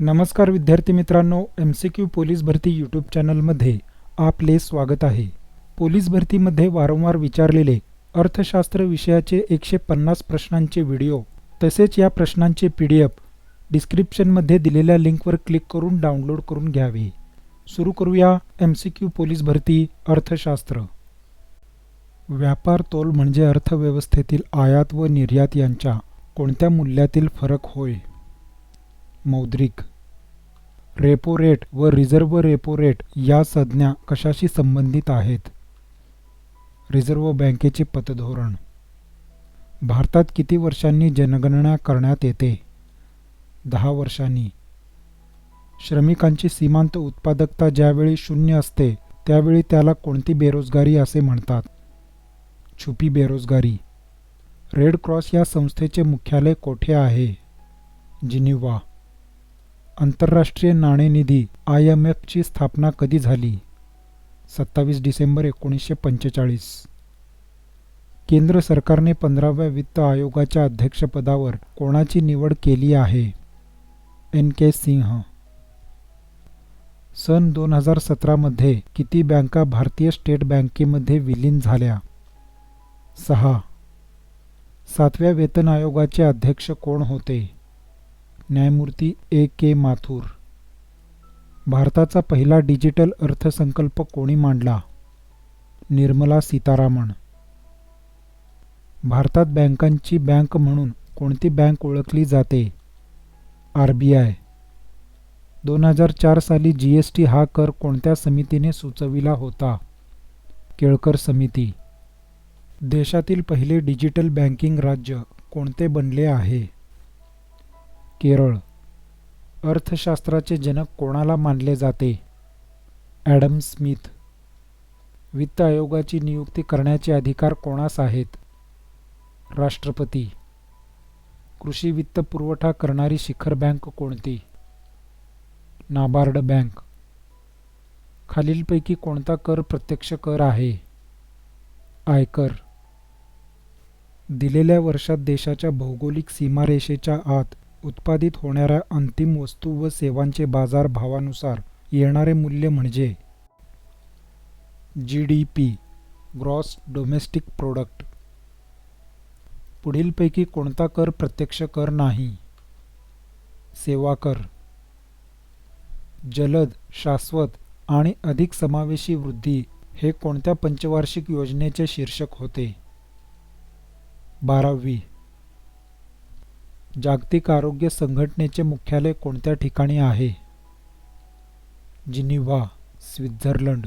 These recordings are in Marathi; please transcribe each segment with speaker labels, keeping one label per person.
Speaker 1: नमस्कार विद्यार्थी मित्रांनो एम सी क्यू पोलीस भरती यूट्यूब चॅनलमध्ये आपले स्वागत आहे. पोलीस भरतीमध्ये वारंवार विचारलेले अर्थशास्त्र विषयाचे एकशे पन्नास प्रश्नांचे व्हिडिओ तसेच या प्रश्नांचे पी डी एफ डिस्क्रिप्शनमध्ये दिलेल्या लिंकवर क्लिक करून डाउनलोड करून घ्यावे. सुरू करूया एम सी क्यू पोलीस भरती अर्थशास्त्र. व्यापार तोल म्हणजे अर्थव्यवस्थेतील आयात व निर्यात यांच्या कोणत्या मूल्यातील फरक होय? मौद्रिक. रेपो रेट व रिझर्व्ह रेपो रेट या संज्ञा कशाशी संबंधित आहेत? रिझर्व्ह बँकेचे पतधोरण. भारतात किती वर्षांनी जनगणना करण्यात येते? दहा वर्षांनी. श्रमिकांची सीमांत उत्पादकता ज्यावेळी शून्य असते त्यावेळी त्याला कोणती बेरोजगारी असे म्हणतात? छुपी बेरोजगारी. रेड क्रॉस या संस्थेचे मुख्यालय कोठे आहे? जिनिव्हा. आंतरराष्ट्रीय नाणेनिधी आय एम एफची स्थापना कधी झाली? सत्तावीस डिसेंबर एकोणीसशे पंचेचाळीस. केंद्र सरकारने पंधराव्या वित्त आयोगाच्या अध्यक्षपदावर कोणाची निवड केली आहे? एन के सिंह. सन दोन हजार सतरामध्ये किती बँका भारतीय स्टेट बँकेमध्ये विलीन झाल्या? सहा. सातव्या वेतन आयोगाचे अध्यक्ष कोण होते? न्यायमूर्ती ए के माथुर. भारताचा पहिला डिजिटल अर्थसंकल्प कोणी मांडला? निर्मला सीतारामन. भारतात बँकांची बँक म्हणून कोणती बँक ओळखली जाते? R B I. दोन हजार चार साली जी एस टी हा कर कोणत्या समितीने सुचविला होता? केळकर समिती. देशातील पहिले डिजिटल बँकिंग राज्य कोणते बनले आहे? केरळ. अर्थशास्त्राचे जनक कोणाला मानले जाते? Adam Smith. वित्त आयोगाची नियुक्ती करण्याचे अधिकार कोणास आहेत? राष्ट्रपती. कृषी वित्त पुरवठा करणारी शिखर बँक कोणती? NABARD bank. खालीलपैकी कोणता कर प्रत्यक्ष कर आहे? आयकर. दिलेल्या वर्षात देशाच्या भौगोलिक सीमारेषेच्या आत उत्पादित होणाऱ्या अंतिम वस्तू व सेवांचे बाजार भावानुसार येणारे मूल्य म्हणजे G D P gross domestic product. पुढीलपैकी कोणता कर प्रत्यक्ष कर नाही? सेवा कर. जलद शाश्वत आणि अधिक समावेशी वृद्धी हे कोणत्या पंचवार्षिक योजनेचे शीर्षक होते? बारावी. जागतिक आरोग्य संघटनेचे मुख्यालय कोणत्या ठिकाणी आहे? Geneva Switzerland.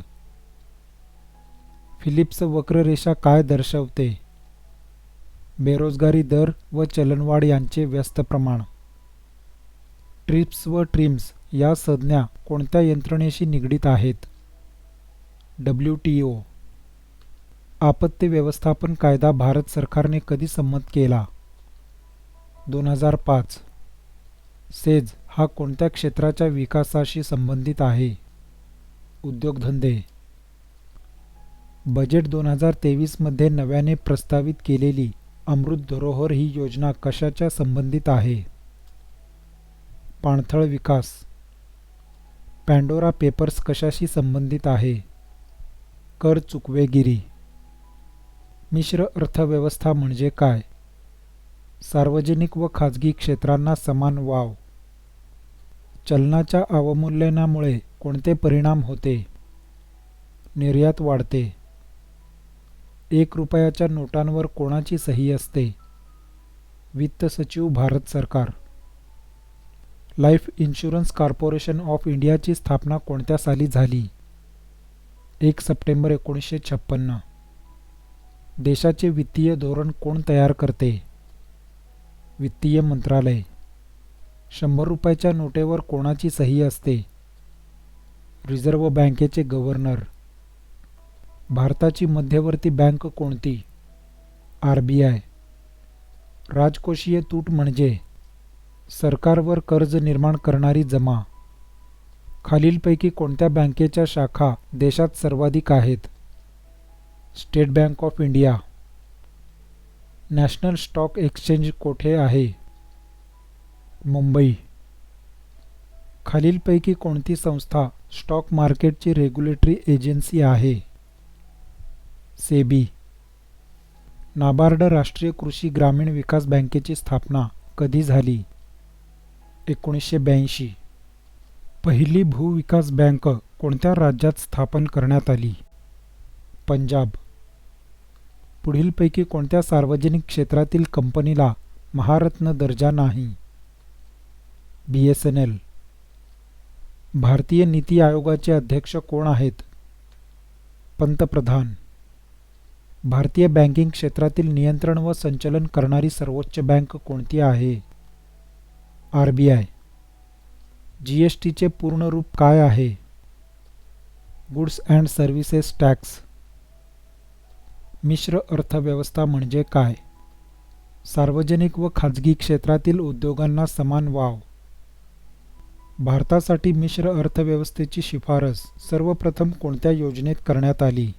Speaker 1: फिलिप्स वक्ररेषा काय दर्शवते? बेरोजगारी दर व चलनवाढ यांचे व्यस्त प्रमाण. ट्रिप्स व ट्रिम्स या संज्ञा कोणत्या यंत्रणेशी निगडीत आहेत? W T O. आपत्ती व्यवस्थापन कायदा भारत सरकारने कधी संमत केला? दोन हजार पाच. सेज हा कोणत्या क्षेत्राच्या विकासाशी संबंधित आहे? उद्योगधंदे बजेट दोन हजार तेवीसमध्ये नव्याने प्रस्तावित केलेली अमृत धरोहर ही योजना कशाच्या संबंधित आहे? पाणथळ विकास. पॅन्डोरा पेपर्स कशाशी संबंधित आहे? कर चुकवेगिरी. मिश्र अर्थव्यवस्था म्हणजे काय? सार्वजनिक व खाजगी क्षेत्रांना समान वाव. चलनाच्या अवमूल्यनामुळे कोणते परिणाम होते? निर्यात वाढते. एक रुपयाच्या नोटांवर कोणाची सही असते? वित्त सचिव भारत सरकार. लाईफ इन्शुरन्स कॉर्पोरेशन ऑफ इंडियाची स्थापना कोणत्या साली झाली? एक सप्टेंबर एकोणीसशे छप्पन्न. देशाचे वित्तीय धोरण कोण तयार करते? वित्तीय मंत्रालय. शंभर रुपयाच्या नोटेवर कोणाची सही असते? रिझर्व्ह बँकेचे गव्हर्नर. भारताची मध्यवर्ती बँक कोणती? R B I. राजकोषीय तूट म्हणजे? सरकारवर कर्ज निर्माण करणारी जमा. खालीलपैकी कोणत्या बँकेच्या शाखा देशात सर्वाधिक आहेत? State bank of India. National stock exchange कोठे आहे? मुंबई. खालीलपैकी कोणती संस्था स्टॉक मार्केटची रेग्युलेटरी एजन्सी आहे? सेबी. नाबार्ड राष्ट्रीय कृषी ग्रामीण विकास बँकेची स्थापना कधी झाली? एकोणीसशे ब्याऐंशी. पहिली भूविकास बँक कोणत्या राज्यात स्थापन करण्यात आली? पंजाब. पुढीलपैकी कोणत्या सार्वजनिक क्षेत्रातील कंपनीला महारत्न दर्जा नाही? B S N L. भारतीय नीती आयोगाचे अध्यक्ष कोण आहेत? पंतप्रधान. भारतीय बँकिंग क्षेत्रातील नियंत्रण व संचलन करणारी सर्वोच्च बँक कोणती आहे? R B I. G S टीचे पूर्ण रूप काय आहे? Goods and services tax. मिश्र अर्थव्यवस्था म्हणजे काय? सार्वजनिक व खाजगी क्षेत्रातील उद्योगांना समान वाव. भारतासाठी मिश्र अर्थव्यवस्थेची शिफारस सर्वप्रथम कोणत्या योजनेत करण्यात आली?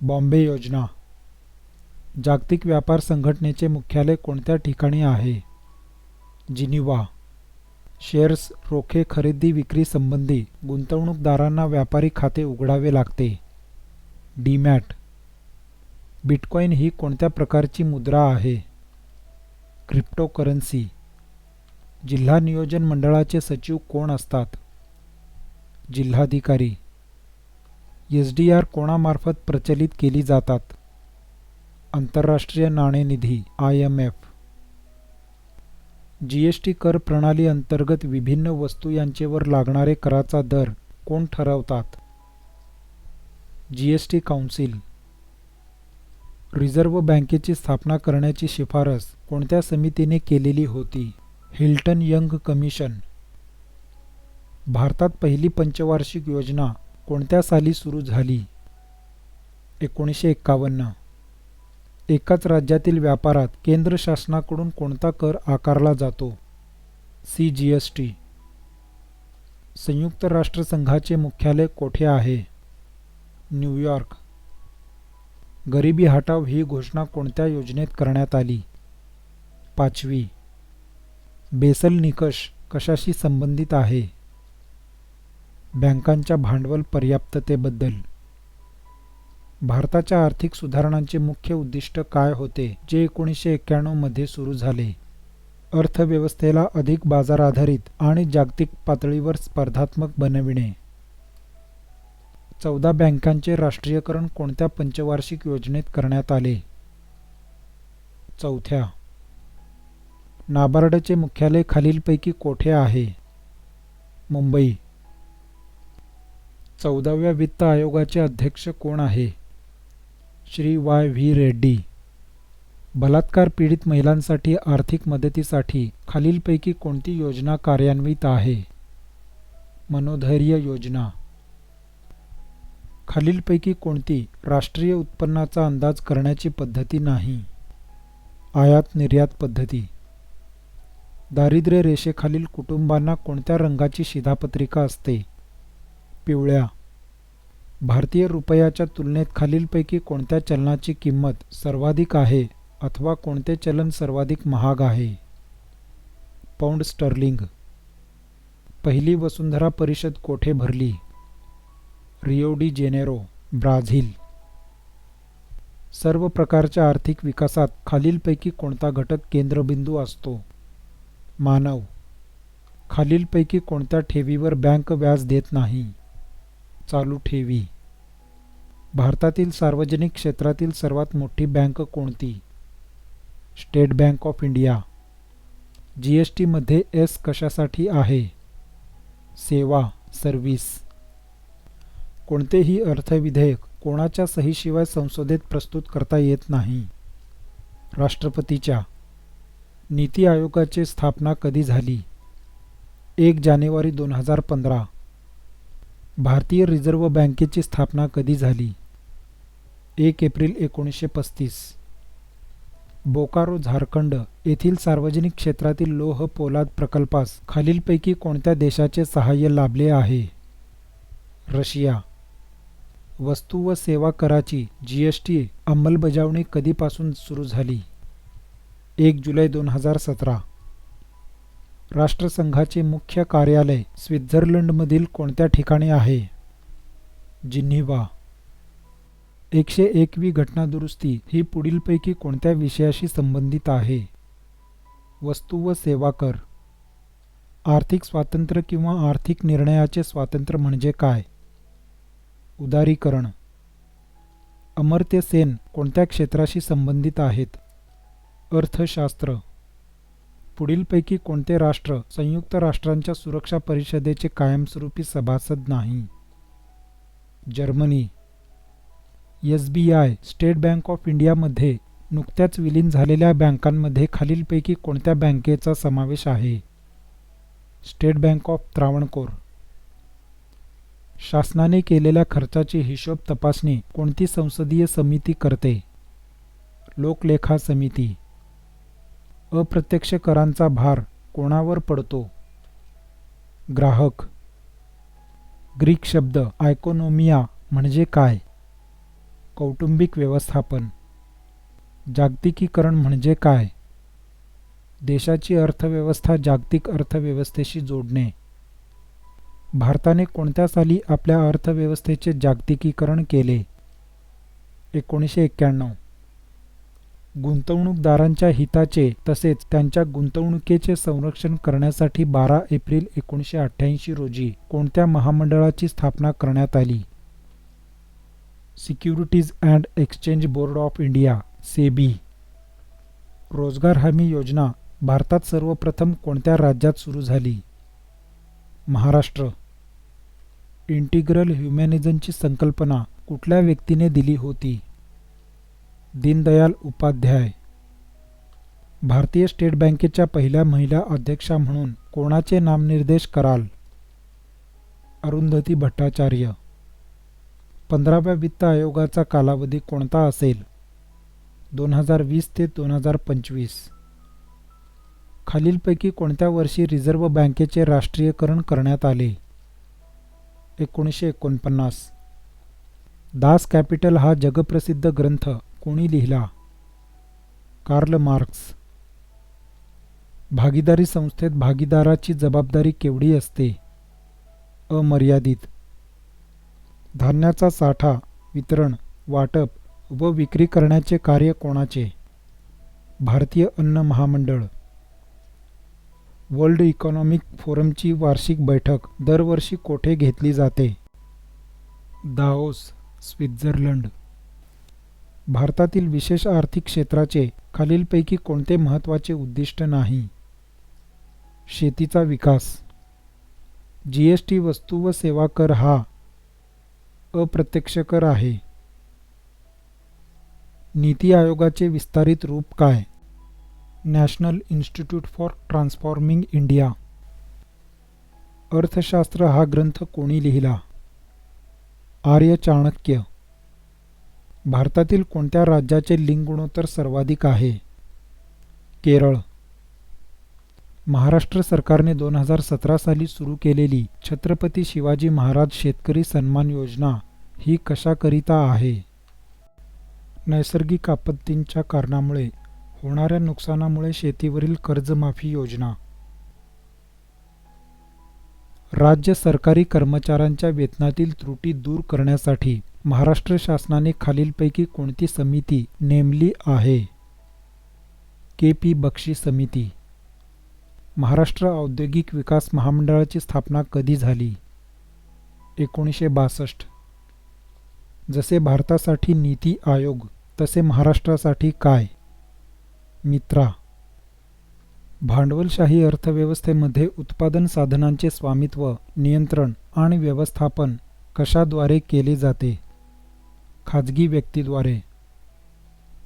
Speaker 1: बॉम्बे योजना. जागतिक व्यापार संघटनेचे मुख्यालय कोणत्या ठिकाणी आहे? जिनिवा शेअर्स रोखे खरेदी विक्री संबंधी गुंतवणूकदारांना व्यापारी खाते उघडावे लागते. डीमॅट. बिटकॉईन ही कोणत्या प्रकारची मुद्रा आहे? क्रिप्टोकरन्सी जिल्हा नियोजन मंडळाचे सचिव कोण असतात? जिल्हाधिकारी. एस डी आर कोणामार्फत प्रचलित केली जातात? आंतरराष्ट्रीय नाणेनिधी I M F. G S T कर प्रणाली अंतर्गत विभिन्न वस्तू यांचेवर लागणारे कराचा दर कोण ठरवतात? G S T council. Reserve बँकेची स्थापना करण्याची शिफारस कोणत्या समितीने केलेली होती? Hilton Young commission. भारतात पहिली पंचवार्षिक योजना कोणत्या साली सुरू झाली? एकोणीसशे एक्कावन्न. एकाच राज्यातील व्यापारात केंद्र शासनाकडून कोणता कर आकारला जातो? C G S T. संयुक्त राष्ट्रसंघाचे मुख्यालय कोठे आहे? न्यूयॉर्क. गरिबी हटाव ही घोषणा कोणत्या योजनेत करण्यात आली? पाचवी बेसल निकष कशाशी संबंधित आहे? बँकांच्या भांडवल पर्याप्ततेबद्दल. भारताच्या आर्थिक सुधारणांचे मुख्य उद्दिष्ट काय होते जे एकोणीसशे एक्क्याण्णवमध्ये सुरू झाले? अर्थव्यवस्थेला अधिक बाजार आधारित आणि जागतिक पातळीवर स्पर्धात्मक बनविणे. चौदा बँकांचे राष्ट्रीयकरण कोणत्या पंचवार्षिक योजनेत करण्यात आले? चौथ्या नाबार्डचे मुख्यालय खालीलपैकी कोठे आहे? मुंबई. चौदाव्या वित्त आयोगाचे अध्यक्ष कोण आहे? Shri Y V Reddy. बलात्कार पीडित महिलांसाठी आर्थिक मदतीसाठी खालीलपैकी कोणती योजना कार्यान्वित आहे? मनोधैर्य योजना. खालीलपैकी कोणती राष्ट्रीय उत्पन्नाचा अंदाज करण्याची पद्धती नाही? आयात निर्यात पद्धती. दारिद्र्य रेषेखालील कुटुंबांना कोणत्या रंगाची शिधापत्रिका असते? पिवळ्या. भारतीय रुपयाच्या तुलनेत खालीलपैकी कोणत्या चलनाची किंमत सर्वाधिक आहे अथवा कोणते चलन सर्वाधिक महाग आहे? Pound sterling. पहिली वसुंधरा परिषद कोठे भरली? Rio de Janeiro Brazil. सर्व प्रकारच्या आर्थिक विकासात खालीलपैकी कोणता घटक केंद्रबिंदू असतो? मानव. खालीलपैकी कोणत्या ठेवीवर बँक व्याज देत नाही? चालू ठेवी. भारतातील सार्वजनिक क्षेत्रातील सर्वात मोठी बँक कोणती? State Bank of India. G S टीमध्ये एस कशासाठी आहे? सेवा सर्व्हिस. कोणतेही अर्थविधेयक कोणाच्या सहीशिवाय संसदेत प्रस्तुत करता येत नाही. राष्ट्रपतीच्या नीती आयोगाची स्थापना कधी झाली? एक जानेवारी दोन हजार पंधरा. भारतीय रिझर्व्ह बँकेची स्थापना कधी झाली? एक एप्रिल एकोणीसशे पस्तीस. बोकारो झारखंड येथील सार्वजनिक क्षेत्रातील लोह पोलाद प्रकल्पास खालीलपैकी कोणत्या देशाचे सहाय्य लाभले आहे? रशिया. वस्तू व सेवा कराची जी एस टी अंमलबजावणी कधीपासून सुरू झाली? एक जुलै दोन हजार सतरा. राष्ट्रसंघाचे मुख्य कार्यालय स्वित्झर्लंडमधील कोणत्या ठिकाणी आहे? जिनिव्हा. एकशे एकवी घटनादुरुस्ती ही पुढीलपैकी कोणत्या विषयाशी संबंधित आहे? वस्तू व सेवा कर. आर्थिक स्वातंत्र्य किंवा आर्थिक निर्णयाचे स्वातंत्र्य म्हणजे काय? उदारीकरण. अमर्त्य सेन कोणत्या क्षेत्राशी संबंधित आहेत? अर्थशास्त्र. पुढीलपैकी कोणते राष्ट्र संयुक्त राष्ट्रांच्या सुरक्षा परिषदेचे कायमस्वरूपी सभासद नाही? Germany. S B I State Bank of इंडियामध्ये नुकत्याच विलीन झालेल्या बँकांमध्ये खालीलपैकी कोणत्या बँकेचा समावेश आहे? State Bank of Travancore. शासनाने केलेल्या खर्चाची हिशोब तपासणी कोणती संसदीय समिती करते? लोकलेखा समिती. अप्रत्यक्ष करांचा भार कोणावर पडतो? ग्राहक. ग्रीक शब्द आयकोनोमिया म्हणजे काय? कौटुंबिक व्यवस्थापन. जागतिकीकरण म्हणजे काय? देशाची अर्थव्यवस्था जागतिक अर्थव्यवस्थेशी जोडणे. भारताने कोणत्या साली आपल्या अर्थव्यवस्थेचे जागतिकीकरण केले? एकोणीसशे एक्क्याण्णव. गुंतवणूकदारांच्या हिताचे तसेच त्यांच्या गुंतवणुकीचे संरक्षण करण्यासाठी बारा एप्रिल एकोणीसशे अठ्ठ्याऐंशी रोजी कोणत्या महामंडळाची स्थापना करण्यात आली? Securities and Exchange Board of India SEBI रोजगार हमी योजना भारतात सर्वप्रथम कोणत्या राज्यात सुरू झाली? महाराष्ट्र. इंटिग्रल ह्युमॅनिझमची संकल्पना कुठल्या व्यक्तीने दिली होती? दीनदयाल उपाध्याय. भारतीय स्टेट बँकेच्या पहिल्या महिला अध्यक्षा म्हणून कोणाचे नामनिर्देश कराल? अरुंधती भट्टाचार्य. पंधराव्या वित्त आयोगाचा कालावधी कोणता असेल? दोन हजार वीस ते दोन हजार पंचवीस. खालीलपैकी कोणत्या वर्षी रिझर्व्ह बँकेचे राष्ट्रीयकरण करण्यात आले? एकोणीसशे एकोणपन्नास. दास कॅपिटल हा जगप्रसिद्ध ग्रंथ कोणी लिहिला? Karl Marx. भागीदारी संस्थेत भागीदाराची जबाबदारी केवढी असते? अमर्यादित. धान्याचा साठा वितरण वाटप व विक्री करण्याचे कार्य कोणाचे? भारतीय अन्न महामंडळ. वर्ल्ड इकॉनॉमिक फोरमची वार्षिक बैठक दरवर्षी कोठे घेतली जाते? Davos Switzerland. भारतातील विशेष आर्थिक क्षेत्राचे खालीलपैकी कोणते महत्त्वाचे उद्दिष्ट नाही? शेतीचा विकास. जी एस टी वस्तू व सेवा कर हा अप्रत्यक्ष कर आहे. नीती आयोगाचे विस्तारित रूप काय? National Institute for Transforming India. अर्थशास्त्र हा ग्रंथ कोणी लिहिला? आर्य चाणक्य. भारतातील कोणत्या राज्याचे लिंग गुणोत्तर सर्वाधिक आहे? केरळ. महाराष्ट्र सरकारने दोन हजार सतरा साली सुरू केलेली छत्रपती शिवाजी महाराज शेतकरी सन्मान योजना ही कशाकरिता आहे? नैसर्गिक आपत्तींच्या कारणामुळे होणाऱ्या नुकसानामुळे शेतीवरील कर्जमाफी योजना. राज्य सरकारी कर्मचाऱ्यांच्या वेतनातील त्रुटी दूर करण्यासाठी महाराष्ट्र शासनाने खालीलपैकी कोणती समिती नेमली आहे? के पी बक्षी समिती. महाराष्ट्र औद्योगिक विकास महामंडळाची स्थापना कधी झाली? एकोणीसशे बासष्ट. जसे भारतासाठी नीती आयोग तसे महाराष्ट्रासाठी काय? मित्रा भांडवलशाही अर्थव्यवस्थेमध्ये उत्पादन साधनांचे स्वामित्व नियंत्रण आणि व्यवस्थापन कशाद्वारे केले जाते? खाजगी व्यक्तीद्वारे.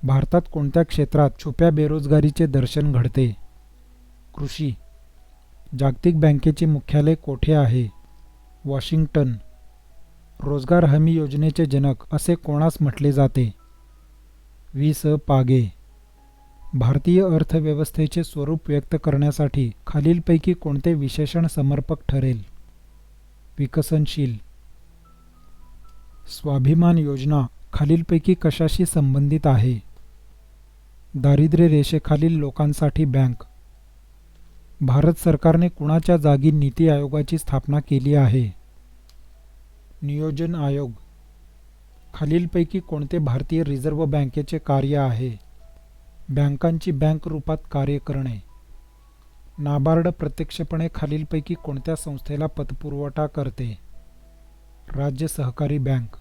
Speaker 1: भारतात कोणत्या क्षेत्रात छुप्या बेरोजगारीचे दर्शन घडते? कृषी. जागतिक बँकेचे मुख्यालय कोठे आहे? वॉशिंग्टन. रोजगार हमी योजनेचे जनक असे कोणास म्हटले जाते? वी. स. पागे. भारतीय अर्थव्यवस्थेचे स्वरूप व्यक्त करण्यासाठी खालीलपैकी कोणते विशेषण समर्पक ठरेल? विकसनशील. स्वाभिमान योजना खालीलपैकी कशाशी संबंधित आहे? दारिद्र्य रेषेखालील लोकांसाठी बँक. भारत सरकारने कुणाच्या जागी नीती आयोगाची स्थापना केली आहे? नियोजन आयोग. खालीलपैकी कोणते भारतीय रिझर्व्ह बँकेचे कार्य आहे? बँकांची बँक रूपात कार्य करणे. नाबार्ड प्रत्यक्षपणे खालीलपैकी कोणत्या संस्थेला पतपुरवठा करते? राज्य सहकारी बँक.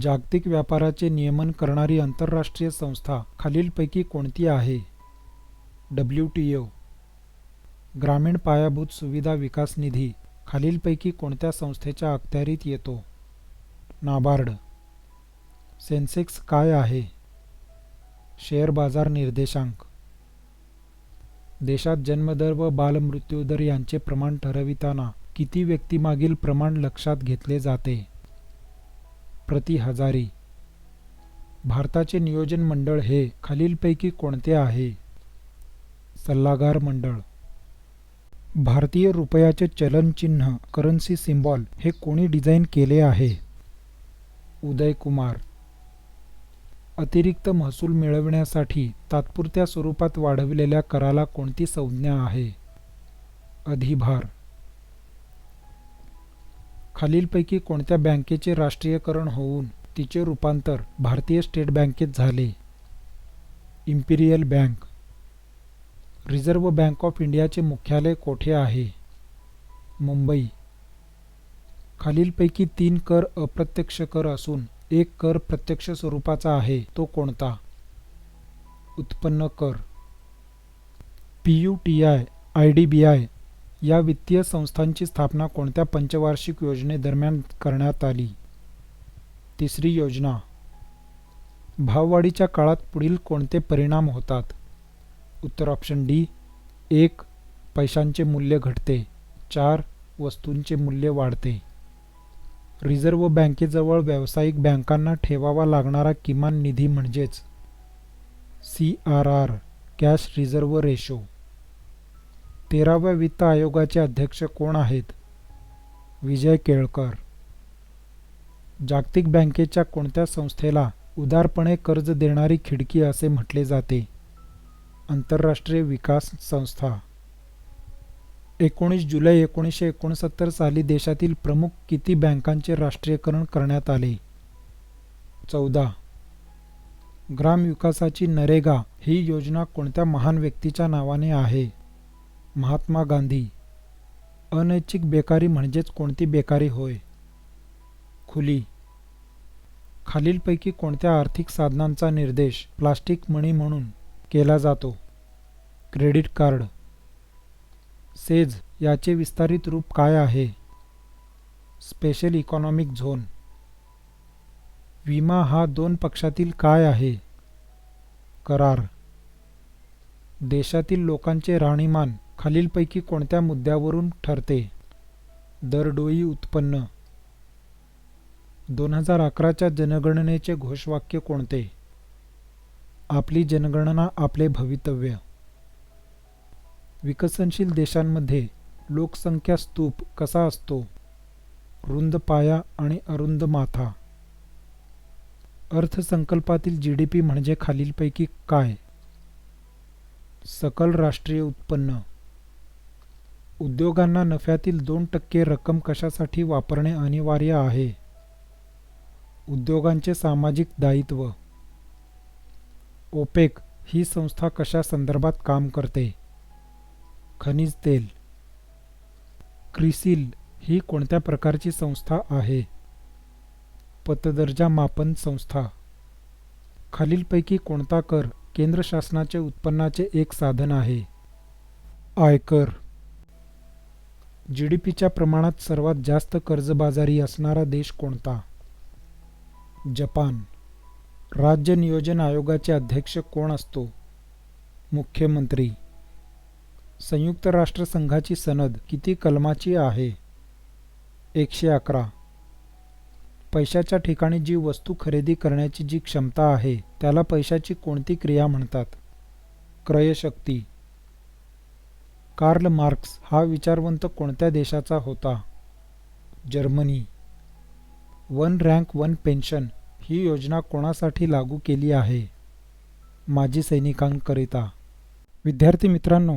Speaker 1: जागतिक व्यापाराचे नियमन करणारी आंतरराष्ट्रीय संस्था खालीलपैकी कोणती आहे? W T O. ग्रामीण पायाभूत सुविधा विकास निधी खालीलपैकी कोणत्या संस्थेच्या अखत्यारीत येतो? नाबार्ड. सेन्सेक्स काय आहे? शेअर बाजार निर्देशांक. देशात जन्मदर व बालमृत्यूदर यांचे प्रमाण ठरविताना किती व्यक्तीमागील प्रमाण लक्षात घेतले जाते? प्रति हजारी. भारताचे नियोजन मंडळ हे खालीलपैकी कोणते आहे? सल्लागार मंडळ. भारतीय रुपयाचे चलन चिन्ह करन्सी सिम्बॉल हे कोणी डिझाईन केले आहे? उदय कुमार अतिरिक्त महसूल मिळविण्यासाठी तात्पुरत्या स्वरूपात वाढविलेल्या कराला कोणती संज्ञा आहे? अधिभार. खालीलपैकी कोणत्या बँकेचे राष्ट्रीयकरण होऊन तिचे रूपांतर भारतीय स्टेट बँकेत झाले? Imperial Bank. Reserve Bank of इंडियाचे मुख्यालय कोठे आहे? मुंबई. खालीलपैकी तीन कर अप्रत्यक्ष कर असून एक कर प्रत्यक्ष स्वरूपाचा आहे तो कोणता? उत्पन्न कर. P U T I I D B I या वित्तीय संस्थांची स्थापना कोणत्या पंचवार्षिक योजनेदरम्यान करण्यात आली? तिसरी योजना. भाववाढीच्या काळात पुढील कोणते परिणाम होतात? उत्तर ऑप्शन डी एक पैशांचे मूल्य घटते. चार वस्तूंचे मूल्य वाढते. रिझर्व्ह बँकेजवळ व्यावसायिक बँकांना ठेवावा लागणारा किमान निधी म्हणजेच C R R cash reserve ratio. तेराव्या वित्त आयोगाचे अध्यक्ष कोण आहेत? विजय केळकर. जागतिक बँकेच्या कोणत्या संस्थेला उदारपणे कर्ज देणारी खिडकी असे म्हटले जाते? आंतरराष्ट्रीय विकास संस्था. एकोणीस जुलै एकोणीसशे एकोणसत्तर साली देशातील प्रमुख किती बँकांचे राष्ट्रीयकरण करण्यात आले? चौदा. ग्रामविकासाची नरेगा ही योजना कोणत्या महान व्यक्तीच्या नावाने आहे? महात्मा गांधी. अनैच्छिक बेकारी म्हणजेच कोणती बेकारी होय? खुली. खालीलपैकी कोणत्या आर्थिक साधनांचा निर्देश प्लास्टिक मणी म्हणून केला जातो? Credit card. सेज याचे विस्तारित रूप काय आहे? Special economic zone. विमा हा दोन पक्षातील काय आहे? करार. देशातील लोकांचे राहणीमान खालीलपैकी कोणत्या मुद्द्यावरून ठरते? दरडोई उत्पन्न. दोन हजार अकराच्या जनगणनेचे घोषवाक्य कोणते? आपली जनगणना आपले भवितव्य. विकसनशील देशांमध्ये लोकसंख्या स्तूप कसा असतो? रुंद पाया आणि अरुंद माथा अर्थसंकल्पातील जी डी पी म्हणजे खालीलपैकी काय? सकल राष्ट्रीय उत्पन्न. उद्योगांना नफ्यातील दोन टक्के रक्कम कशासाठी वापरणे अनिवार्य आहे? उद्योगांचे सामाजिक दायित्व. ओपेक ही संस्था कशा संदर्भात काम करते? खनिज तेल. क्रिसिल ही कोणत्या प्रकारची संस्था आहे? पतदर्जा मापन संस्था. खालीलपैकी कोणता कर केंद्र शासनाचे उत्पन्नाचे एक साधन आहे? आयकर. जी डी पीच्या प्रमाणात सर्वात जास्त कर्जबाजारी असणारा देश कोणता? जपान. राज्य नियोजन आयोगाचे अध्यक्ष कोण असतो? मुख्यमंत्री. संयुक्त राष्ट्रसंघाची सनद किती कलमाची आहे? एकशे अकरा. पैशाच्या ठिकाणी जी वस्तू खरेदी करण्याची जी क्षमता आहे त्याला पैशाची कोणती क्रिया म्हणतात? क्रयशक्ती. कार्ल मार्क्स हा विचारवंत कोणत्या देशाचा होता? Germany. One rank one pension ही योजना कोणासाठी लागू केली आहे? माजी सैनिकांकरिता. विद्यार्थी मित्रांनो